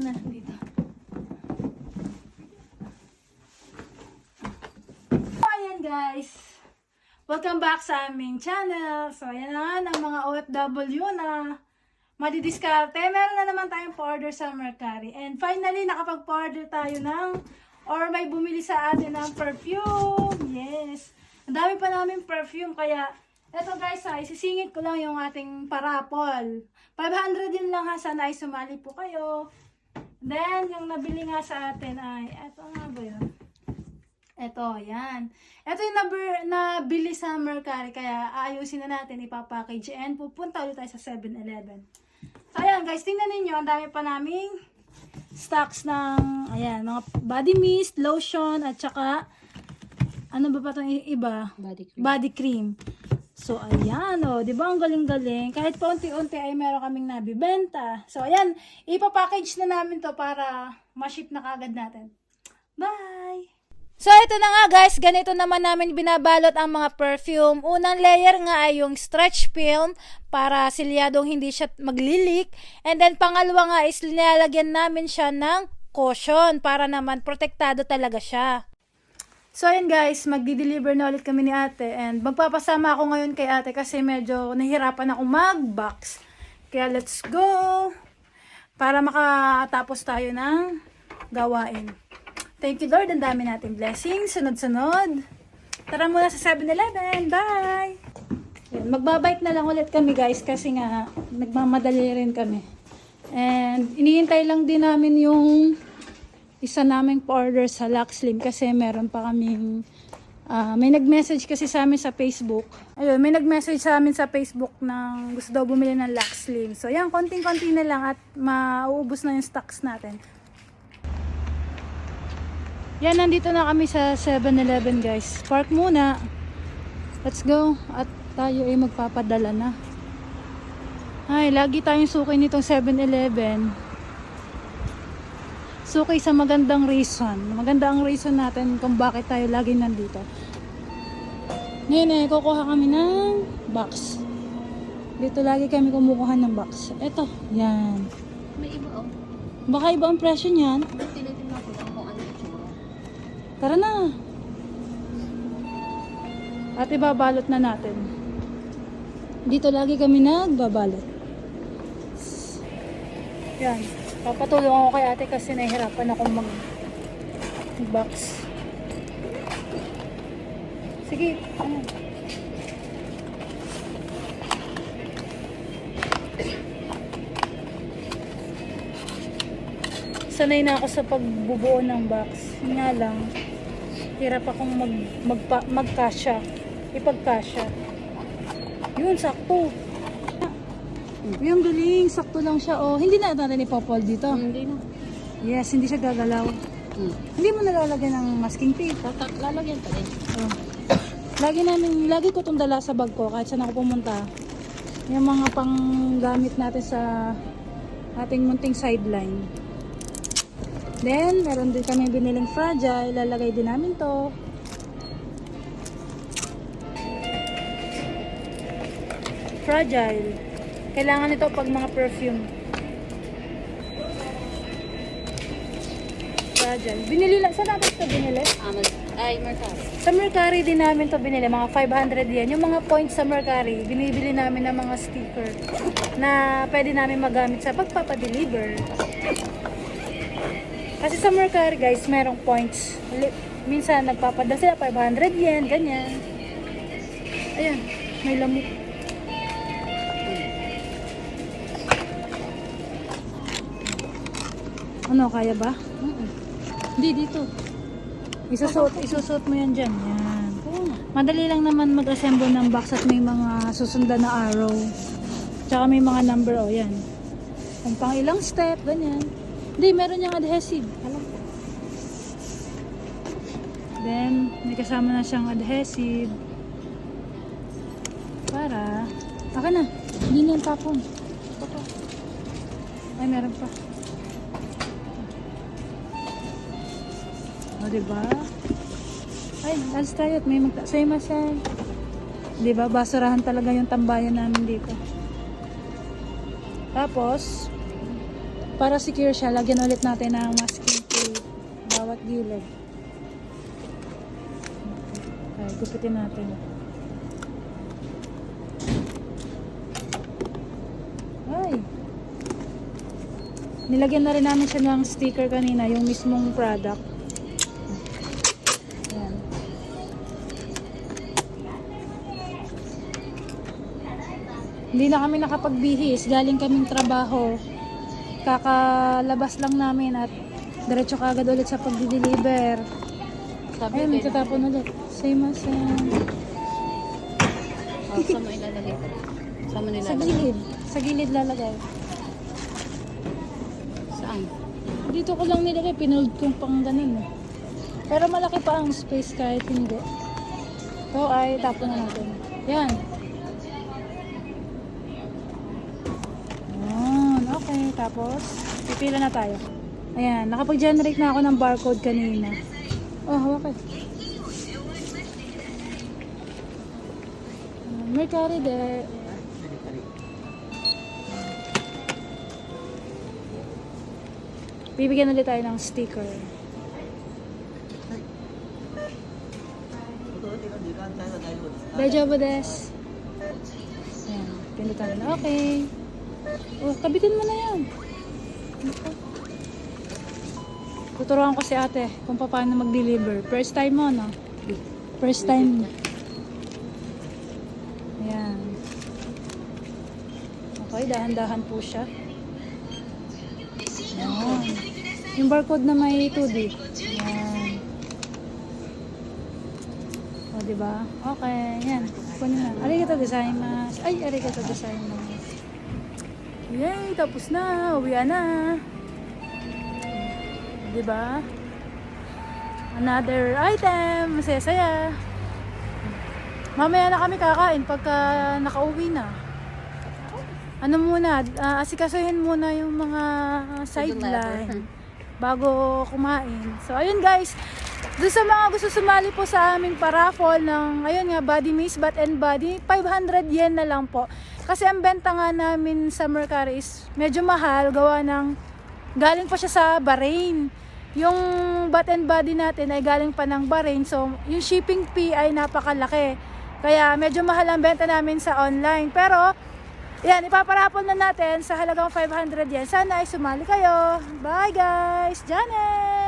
na lang dito. So, ayan guys. Welcome back sa aming channel. So, ayan na ng mga OFW na madidiskarte. Meron na naman tayong pa-order sa Mercari. And finally, nakapag-order tayo ng or may bumili sa atin ng perfume. Yes. Ang dami pa namin perfume. Kaya, eto guys ha, isisingit ko lang yung ating parapol. 500 din lang ha. Sana ay sumali po kayo. Then, yung nabili nga sa atin ay, eto nga ba yun? Eto, yan. Ito yung number na bili sa Mercari, kaya ayusin na natin, ipapackage, and pupunta ulit tayo sa 7-Eleven. So, ayan guys, tingnan ninyo, ang dami pa naming stocks ng, ayan, mga body mist, lotion, at saka, ano ba pa itong iba? Body cream. Body cream. So, ayan, o, di ba ang galing-galing? Kahit paunti-unti ay meron kaming nabibenta. So, ayan, ipapackage na namin to para ma-ship na kagad natin. Bye! So, ito na nga guys, ganito naman namin binabalot ang mga perfume. Unang layer nga ay yung stretch film para silyadong hindi siya maglilik. And then, pangalawa nga is nilalagyan namin siya ng cushion para naman protektado talaga siya. So, ayun guys, magdi-deliver na ulit kami ni ate. And magpapasama ako ngayon kay ate kasi medyo nahihirapan ako mag-box. Kaya let's go! Para makatapos tayo ng gawain. Thank you Lord, ang dami nating blessings. Sunod-sunod. Tara muna sa 7-Eleven. Bye! Yan, magbabike na lang ulit kami guys kasi nga nagmamadali rin kami. And inihintay lang din namin yung isa naming order sa Lux Slim kasi meron pa kaming ah, may nag-message kasi sa amin sa Facebook. Ayun, may nag-message sa amin sa Facebook ng gusto daw bumili ng Lux Slim. So, yan, konting-konti na lang at mauubos na yung stocks natin. Yan, nandito na kami sa 7-Eleven guys. Park muna. Let's go. At tayo ay magpapadala na. Ay, lagi tayong suki nitong 7-Eleven. Suki sa magandang reason. Maganda ang reason natin kung bakit tayo lagi nandito. Ngayon eh, kukuha kami ng box. Dito lagi kami kumukuha ng box. Eto, yan. May iba oh. Baka iba ang presyo niyan. Tinitin natin lang kung ano yung tsura. Tara na. At ibabalot na natin. Dito lagi kami nagbabalot. Yan. Papatulong ako kay ate kasi nahihirapan akong mag box. Sige. Ano? Sanay na ako sa pagbubuo ng box. Yun Nga lang, hirap akong mag, magpa, magkasya. Ipagkasya. Yun, sakto. Yung galing, sakto lang siya. Oh, hindi na natin ipopol dito. Hindi na. Yes, hindi siya gagalaw. Hmm. Hindi mo nalalagyan ng masking tape. Tatak, lalagyan pa rin. Oh. Lagi namin, lagi ko itong dala sa bag ko kahit saan ako pumunta. Yung mga panggamit natin sa ating munting sideline. Then, meron din kami biniling fragile. Lalagay din namin to. Fragile. Kailangan ito pag mga perfume. Fragile. Binili lang. Saan natin ito binili? Amaz ay, Mercado. Sa Mercari din namin to binili, mga 500 yan. Yung mga points sa Mercari, binibili namin ng mga sticker na pwede namin magamit sa pagpapadeliver. Kasi sa Mercari guys, merong points. Minsan nagpapadala sila 500 yen, ganyan. Ayan, may lamok. Ano, kaya ba? Hindi, dito. Isusot, isusot mo yan dyan. Yan. Madali lang naman mag-assemble ng box at may mga susundan na arrow. Tsaka may mga number, oh, yan. Kung pang ilang step, ganyan. Hindi, meron yung adhesive. Alam ko. Then, may kasama na siyang adhesive. Para, baka na. Hindi na yung tapon. Ay, meron pa. O, diba? Ay, alas tayo at may magta... Say masan. Diba? Basurahan talaga yung tambayan namin dito. Tapos, Para secure siya, lagyan ulit natin ng masking tape bawat gilid. Okay, gupitin natin. Ay! Nilagyan na rin namin siya ng sticker kanina, yung mismong product. Hindi na kami nakapagbihis. Galing kaming trabaho. Kakalabas lang namin at diretso ka agad ulit sa pag-deliver. Sabi Ayun, magtatapon ulit. Same as uh, oh, saan mo ilalagay? Saan mo sa nilalagay? gilid. Sa gilid lalagay. Saan? Dito ko lang nilagay. Pinold kong pang ganun eh. Pero malaki pa ang space kahit hindi. So ay tapon na natin. Yan. Okay. Tapos, pipila na tayo. Ayan. Nakapag-generate na ako ng barcode kanina. Oh, hawak eh. Uh, Mercari de. Bibigyan ulit tayo ng sticker. Medyo ba des? Ayan, pindutan na. Okay. Oh, kabitin mo na yan. Tuturuan ko si ate kung paano mag-deliver. First time mo, no? First time. Ayan. Okay, dahan-dahan po siya. Ayan. Yung barcode na may 2D. Ayan. O, diba? Okay, yan. Kunin na. Arigato gozaimasu. Ay, arigato gozaimasu. Yay, tapos na. Uwian na. Diba? Another item. Masaya-saya. Mamaya na kami kakain pagka nakauwi na. Ano muna, ah, asikasuhin muna yung mga sideline bago kumain. So, ayun guys. Doon sa mga gusto sumali po sa aming paraffle ng, ayun nga, body mist, bat and body, 500 yen na lang po. Kasi ang benta nga namin sa Mercari is medyo mahal, gawa ng, galing pa siya sa Bahrain. Yung bat and body natin ay galing pa ng Bahrain, so yung shipping fee ay napakalaki. Kaya medyo mahal ang benta namin sa online. Pero, yan, ipaparapol na natin sa halagang 500 yen. Sana ay sumali kayo. Bye guys! Janet!